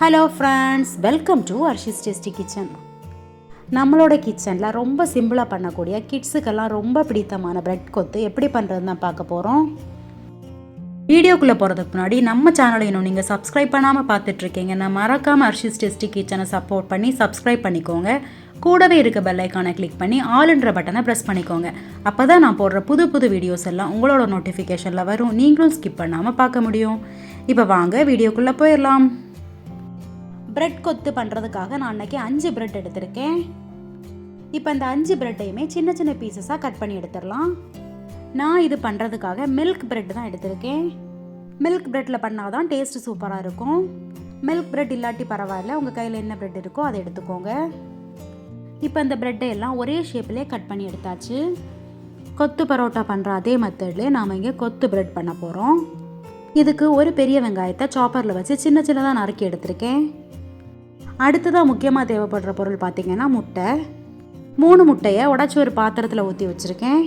Hello friends welcome to Arshi's tasty kitchen நம்மளோட கிச்சனில் ரொம்ப சிம்பிளாக பண்ணக்கூடிய கிட்ஸுக்கெல்லாம் ரொம்ப பிடித்தமான பிரெட் கொத்து எப்படி பண்ணுறதுன்னு தான் பார்க்க போகிறோம் வீடியோக்குள்ளே போகிறதுக்கு முன்னாடி நம்ம சேனலை இன்னும் நீங்கள் சப்ஸ்கிரைப் பண்ணாமல் பார்த்துட்ருக்கீங்க நான் மறக்காமல் அர்ஷிஸ் டேஸ்டி கிச்சனை சப்போர்ட் பண்ணி சப்ஸ்கிரைப் பண்ணிக்கோங்க. கூடவே இருக்க பெல்லைக்கானை கிளிக் பண்ணி ஆளுன்ற பட்டனை ப்ரெஸ் பண்ணிக்கோங்க. அப்போ தான் நான் போடுற புது புது வீடியோஸ் எல்லாம் உங்களோட நோட்டிஃபிகேஷனில் வரும். நீங்களும் ஸ்கிப் பண்ணாமல் பார்க்க முடியும். இப்போ வாங்க வீடியோக்குள்ளே போயிடலாம். ப்ரெட் கொத்து பண்ணுறதுக்காக நான் அன்றைக்கி அஞ்சு ப்ரெட் எடுத்திருக்கேன். இப்போ இந்த அஞ்சு ப்ரெட்டையுமே சின்ன சின்ன பீசஸாக கட் பண்ணி எடுத்துடலாம். நான் இது பண்ணுறதுக்காக மில்க் ப்ரெட் தான் எடுத்திருக்கேன். மில்க் ப்ரெட்டில் பண்ணால் தான் டேஸ்ட்டு சூப்பராக இருக்கும். மில்க் ப்ரெட் இல்லாட்டி பரவாயில்ல உங்கள் கையில் என்ன ப்ரெட் இருக்கோ அதை எடுத்துக்கோங்க. இப்போ இந்த ப்ரெட்டை எல்லாம் ஒரே ஷேப்லேயே கட் பண்ணி எடுத்தாச்சு. கொத்து பரோட்டா பண்ணுற அதே மெத்தட்லேயே நாம் இங்கே கொத்து ப்ரெட் பண்ண போகிறோம் இதுக்கு ஒரு பெரிய வெங்காயத்தை சாப்பரில் வச்சு சின்ன சின்னதாக நறுக்கி எடுத்திருக்கேன். அடுத்ததாக முக்கியமாக தேவைப்படுற பொருள் பார்த்திங்கன்னா முட்டை. மூணு முட்டையை உடச்சி ஒரு பாத்திரத்தில் ஊற்றி வச்சுருக்கேன்.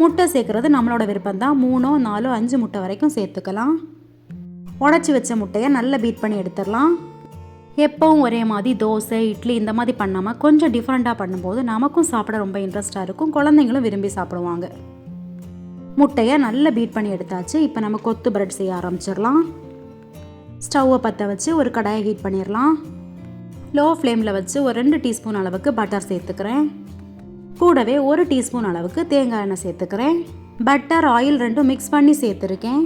முட்டை சேர்க்குறது நம்மளோட விருப்பம் தான் மூணோ நாலோ அஞ்சு முட்டை வரைக்கும் சேர்த்துக்கலாம். உடச்சி வச்ச முட்டையை நல்லா பீட் பண்ணி எடுத்துடலாம். எப்பவும் ஒரே மாதிரி தோசை இட்லி இந்த மாதிரி பண்ணாமல் கொஞ்சம் டிஃப்ரெண்ட்டாக பண்ணும்போது நமக்கும் சாப்பிட ரொம்ப இன்ட்ரெஸ்ட்டாக இருக்கும். குழந்தைங்களும் விரும்பி சாப்பிடுவாங்க. முட்டையை நல்லா பீட் பண்ணி எடுத்தாச்சு. இப்போ நம்ம கொத்து பிரெட் செய்ய ஆரம்பிச்சிடலாம். ஸ்டவ்வை பற்ற வச்சு ஒரு கடாயை ஹீட் பண்ணிடலாம். லோ ஃப்ளேமில் வச்சு ஒரு ரெண்டு டீஸ்பூன் அளவுக்கு பட்டர் சேர்த்துக்கிறேன். கூடவே ஒரு டீஸ்பூன் அளவுக்கு தேங்காய் எண்ணெய் சேர்த்துக்கிறேன். பட்டர் ஆயில் ரெண்டும் மிக்ஸ் பண்ணி சேர்த்துருக்கேன்.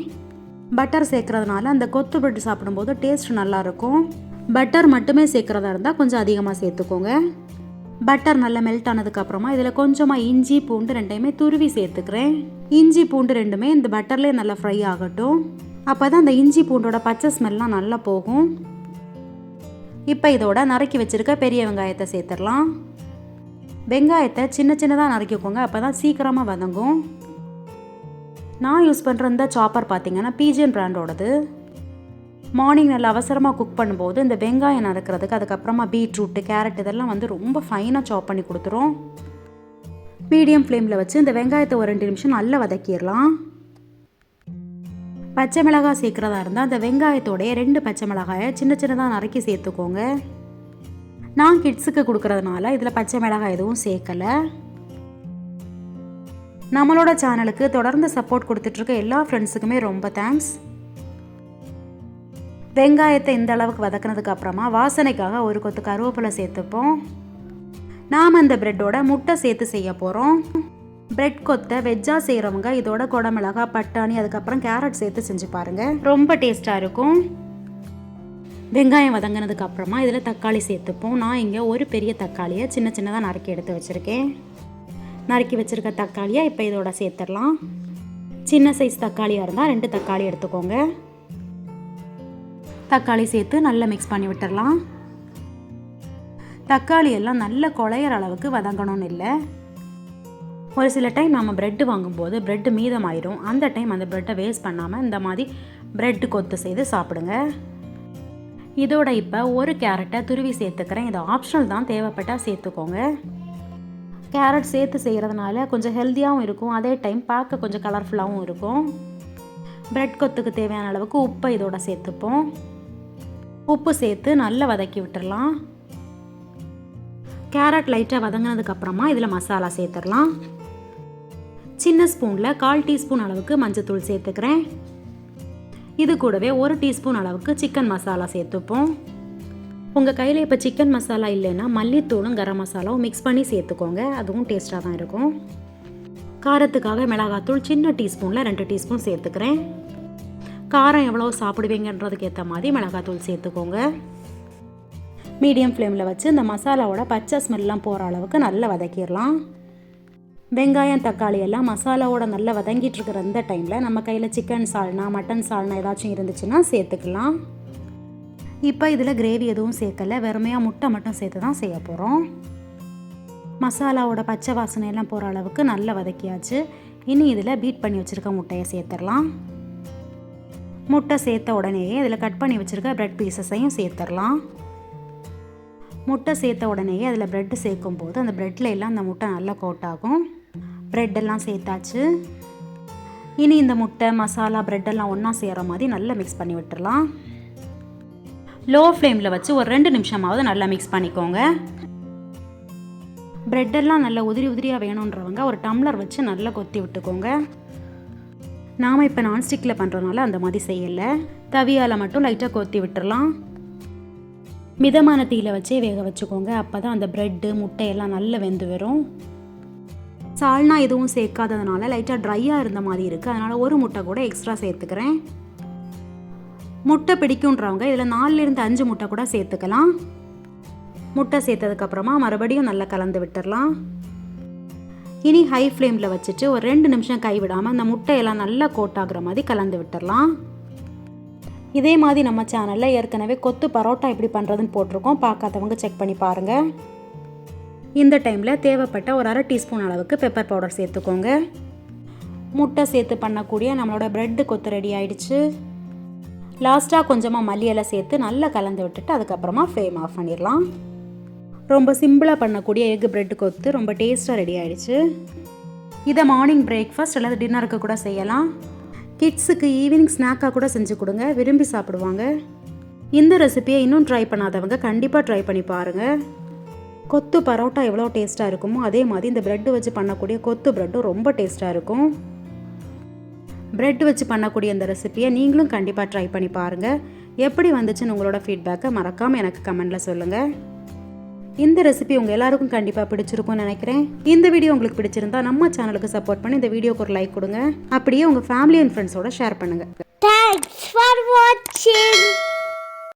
பட்டர் சேர்க்குறதுனால அந்த கொத்து பிரெட் சாப்பிடும்போது டேஸ்ட் நல்லாயிருக்கும். பட்டர் மட்டுமே சேர்க்குறதா இருந்தால் கொஞ்சம் அதிகமாக சேர்த்துக்கோங்க. பட்டர் நல்லா மெல்ட் ஆனதுக்கப்புறமா இதில் கொஞ்சமாக இஞ்சி பூண்டு ரெண்டையுமே துருவி சேர்த்துக்கிறேன். இஞ்சி பூண்டு ரெண்டுமே இந்த பட்டர்லேயே நல்லா ஃப்ரை ஆகட்டும். அப்போ தான் அந்த இஞ்சி பூண்டோட பச்சை ஸ்மெல்லாம் நல்லா போகும். இப்போ இதோட நறுக்கி வச்சுருக்க பெரிய வெங்காயத்தை சேர்த்துடலாம். வெங்காயத்தை சின்ன சின்னதாக நறுக்கிக்கோங்க அப்போ தான் சீக்கிரமாக வதங்கும். நான் யூஸ் பண்ணுற இந்த சாப்பர் பார்த்திங்கன்னா பிஜிஎன் பிராண்டோடது. மார்னிங் நல்லா அவசரமாக குக் பண்ணும்போது இந்த வெங்காயம் நறுக்கிறதுக்கு அதுக்கப்புறமா பீட்ரூட்டு கேரட் இதெல்லாம் வந்து ரொம்ப ஃபைனாக சாப் பண்ணி கொடுத்துரும். மீடியம் ஃப்ளேமில் வச்சு இந்த வெங்காயத்தை ஒரு ரெண்டு நிமிஷம் நல்லா வதக்கிடலாம். பச்சை மிளகாய் சேர்க்குறதா இருந்தால் அந்த வெங்காயத்தோடைய ரெண்டு பச்சை மிளகாயை சின்ன சின்னதாக நறுக்கி சேர்த்துக்கோங்க. நான் கிட்ஸுக்கு கொடுக்கறதுனால இதில் பச்சை மிளகாய் எதுவும் சேர்க்கலை. நம்மளோட சேனலுக்கு தொடர்ந்து சப்போர்ட் கொடுத்துட்ருக்க எல்லா ஃப்ரெண்ட்ஸுக்குமே ரொம்ப தேங்க்ஸ் வெங்காயத்தை இந்த அளவுக்கு வதக்கினதுக்கு அப்புறமா வாசனைக்காக ஒரு கொத்து கருவேப்பிலை சேர்த்துப்போம். நாம் அந்த ப்ரெட்டோட முட்டை சேர்த்து செய்ய போகிறோம் பிரெட் கொத்தை வெஜ்ஜாக செய்கிறவங்க இதோட குடமிளகா பட்டாணி அதுக்கப்புறம் கேரட் சேர்த்து செஞ்சு பாருங்கள் ரொம்ப டேஸ்ட்டாக இருக்கும். வெங்காயம் வதங்கினதுக்கு அப்புறமா இதில் தக்காளி சேர்த்துப்போம். நான் இங்கே ஒரு பெரிய தக்காளியை சின்ன சின்னதாக நறுக்கி எடுத்து வச்சுருக்கேன். நறுக்கி வச்சுருக்க தக்காளியை இப்போ இதோட சேர்த்துடலாம். சின்ன சைஸ் தக்காளியாக இருந்தால் ரெண்டு தக்காளி எடுத்துக்கோங்க. தக்காளி சேர்த்து நல்லா மிக்ஸ் பண்ணி விட்டுடலாம். தக்காளி எல்லாம் நல்ல குழையிற அளவுக்கு வதங்கணும்னு இல்லை. ஒரு சில டைம் நம்ம ப்ரெட்டு வாங்கும்போது ப்ரெட்டு மீதமாயிரும். அந்த டைம் அந்த ப்ரெட்டை வேஸ்ட் பண்ணாமல் இந்த மாதிரி ப்ரெட்டு கொத்து செய்து சாப்பிடுங்க. இதோட இப்போ ஒரு கேரட்டை துருவி சேர்த்துக்கிறேன். இது ஆப்ஷனல் தான். தேவைப்பட்டால் சேர்த்துக்கோங்க. கேரட் சேர்த்து செய்கிறதுனால கொஞ்சம் ஹெல்த்தியாகவும் இருக்கும். அதே டைம் பார்க்க கொஞ்சம் கலர்ஃபுல்லாகவும் இருக்கும். ப்ரெட் கொத்துக்கு தேவையான அளவுக்கு உப்பை இதோட சேர்த்துப்போம். உப்பு சேர்த்து நல்லா வதக்கி விட்டுடலாம் கேரட் லைட்டாக வதங்கினதுக்கப்புறமா இதில் மசாலா சேர்த்துடலாம். சின்ன ஸ்பூனில் கால் டீஸ்பூன் அளவுக்கு மஞ்சத்தூள் சேர்த்துக்கிறேன். இது கூடவே ஒரு டீஸ்பூன் அளவுக்கு சிக்கன் மசாலா சேர்த்துப்போம். உங்கள் கையில் இப்போ சிக்கன் மசாலா இல்லைன்னா மல்லித்தூளும் கரம் மசாலாவும் மிக்ஸ் பண்ணி சேர்த்துக்கோங்க. அதுவும் டேஸ்ட்டாக தான் இருக்கும். காரத்துக்காக மிளகாத்தூள் சின்ன டீஸ்பூனில் ரெண்டு டீஸ்பூன் சேர்த்துக்கிறேன். காரம் எவ்வளோ சாப்பிடுவீங்கன்றதுக்கு ஏற்ற மாதிரி மிளகாத்தூள் சேர்த்துக்கோங்க. மீடியம் ஃப்ளேமில் வச்சு இந்த மசாலாவோட பச்சை ஸ்மெல்லாம் போகிற அளவுக்கு நல்லா வதக்கிடலாம். வெங்காயம் தக்காளி எல்லாம் மசாலாவோட நல்லா வதங்கிட்டு இருக்கிற இந்த டைமில் நம்ம கையில் சிக்கன் சால்னா மட்டன் சால்னா ஏதாச்சும் இருந்துச்சுன்னா சேர்த்துக்கலாம். இப்போ இதில் கிரேவி எதுவும் சேர்க்கல. வெறுமையாக முட்டை மட்டும் சேர்த்து தான் செய்ய போகிறோம் மசாலாவோட பச்சை வாசனை எல்லாம் போகிற அளவுக்கு நல்லா வதக்கியாச்சு. இனி இதில் பீட் பண்ணி வச்சுருக்க முட்டையை சேர்த்துடலாம். முட்டை சேர்த்த உடனேயே இதில் கட் பண்ணி வச்சுருக்க ப்ரெட் பீசஸையும் சேர்த்துடலாம். முட்டை சேர்த்த உடனேயே அதில் ப்ரெட்டு சேர்க்கும் போது அந்த ப்ரெட்டில் எல்லாம் அந்த முட்டை நல்லா கோட் ஆகும். ப்ரெட்டெல்லாம் சேர்த்தாச்சு. இனி இந்த முட்டை மசாலா ப்ரெட்டெல்லாம் ஒன்றா சேர்கிற மாதிரி நல்லா மிக்ஸ் பண்ணி விட்டுடலாம் லோ ஃப்ளேமில் வச்சு ஒரு ரெண்டு நிமிஷமாவது நல்லா மிக்ஸ் பண்ணிக்கோங்க. ப்ரெட்டெல்லாம் நல்லா உதிரி உதிரியாக வேணுன்றவங்க ஒரு டம்ளர் வச்சு நல்லா கொத்தி விட்டுக்கோங்க. நாம் இப்போ நான்ஸ்டிக்கில் பண்ணுறதுனால அந்த மாதிரி செய்யலை. தவியால் மட்டும் லைட்டாக கொத்தி விட்டுடலாம் மிதமான தீயில வச்சே வேக வச்சுக்கோங்க. அப்போ தான் அந்த ப்ரெட்டு முட்டையெல்லாம் நல்லா வெந்து வரும். சால்னா எதுவும் சேர்க்காததுனால லைட்டாக ட்ரையாக இருந்த மாதிரி இருக்குது அதனால் ஒரு முட்டை கூட எக்ஸ்ட்ரா சேர்த்துக்கிறேன். முட்டை பிடிக்குன்றவங்க இதில் நாலுலேருந்து அஞ்சு முட்டை கூட சேர்த்துக்கலாம். முட்டை சேர்த்ததுக்கப்புறமா மறுபடியும் நல்லா கலந்து விட்டுடலாம் இனி ஹை ஃப்ளேமில் வச்சுட்டு ஒரு ரெண்டு நிமிஷம் கை விடாமல் அந்த முட்டையெல்லாம் நல்லா கோட் ஆகுற மாதிரி கலந்து விட்டுடலாம் இதே மாதிரி நம்ம சேனலில் ஏற்கனவே கொத்து பரோட்டா எப்படி பண்ணுறதுன்னு போட்டிருக்கோம். பார்க்காதவங்க செக் பண்ணி பாருங்கள் இந்த டைமில் தேவைப்பட்ட ஒரு அரை டீஸ்பூன் அளவுக்கு பெப்பர் பவுடர் சேர்த்துக்கோங்க. முட்டை சேர்த்து பண்ணக்கூடிய நம்மளோட ப்ரெட்டு கொத்து ரெடி ஆயிடுச்சு. லாஸ்ட்டாக கொஞ்சமாக மல்லியெல்லாம் சேர்த்து நல்லா கலந்து விட்டுட்டு அதுக்கப்புறமா ஃப்ளேம் ஆஃப் பண்ணிடலாம். ரொம்ப சிம்பிளாக பண்ணக்கூடிய எக் ப்ரெட் கொத்து ரொம்ப டேஸ்ட்டாக ரெடி ஆயிடுச்சு. இதை மார்னிங் பிரேக்ஃபாஸ்ட் அல்லது டின்னருக்கு கூட செய்யலாம். கிட்ஸுக்கு ஈவினிங் ஸ்நாக்காக கூட செஞ்சு கொடுங்க விரும்பி சாப்பிடுவாங்க. இந்த ரெசிபியை இன்னும் ட்ரை பண்ணாதவங்க கண்டிப்பாக ட்ரை பண்ணி பாருங்கள் கொத்து பரோட்டா எவ்வளோ டேஸ்ட்டாக இருக்குமோ அதே மாதிரி இந்த ப்ரெட்டு வச்சு பண்ணக்கூடிய கொத்து ப்ரெட்டும் ரொம்ப டேஸ்ட்டாக இருக்கும். ப்ரெட் வச்சு பண்ணக்கூடிய இந்த ரெசிபியை நீங்களும் கண்டிப்பாக ட்ரை பண்ணி பாருங்கள் எப்படி வந்துச்சுன்னு உங்களோட ஃபீட்பேக்கை மறக்காமல் எனக்கு கமெண்டில் சொல்லுங்கள் இந்த ரெசிபி உங்கள் எல்லாருக்கும் கண்டிப்பாக பிடிச்சிருக்கும்னு நினைக்கிறேன். இந்த வீடியோ உங்களுக்கு பிடிச்சிருந்தா நம்ம சேனலுக்கு சப்போர்ட் பண்ணி இந்த வீடியோக்கு ஒரு லைக் கொடுங்க. அப்படியே உங்கள் ஃபேமிலி அண்ட் ஃப்ரெண்ட்ஸோட ஷேர் பண்ணுங்கள் Thanks for watching.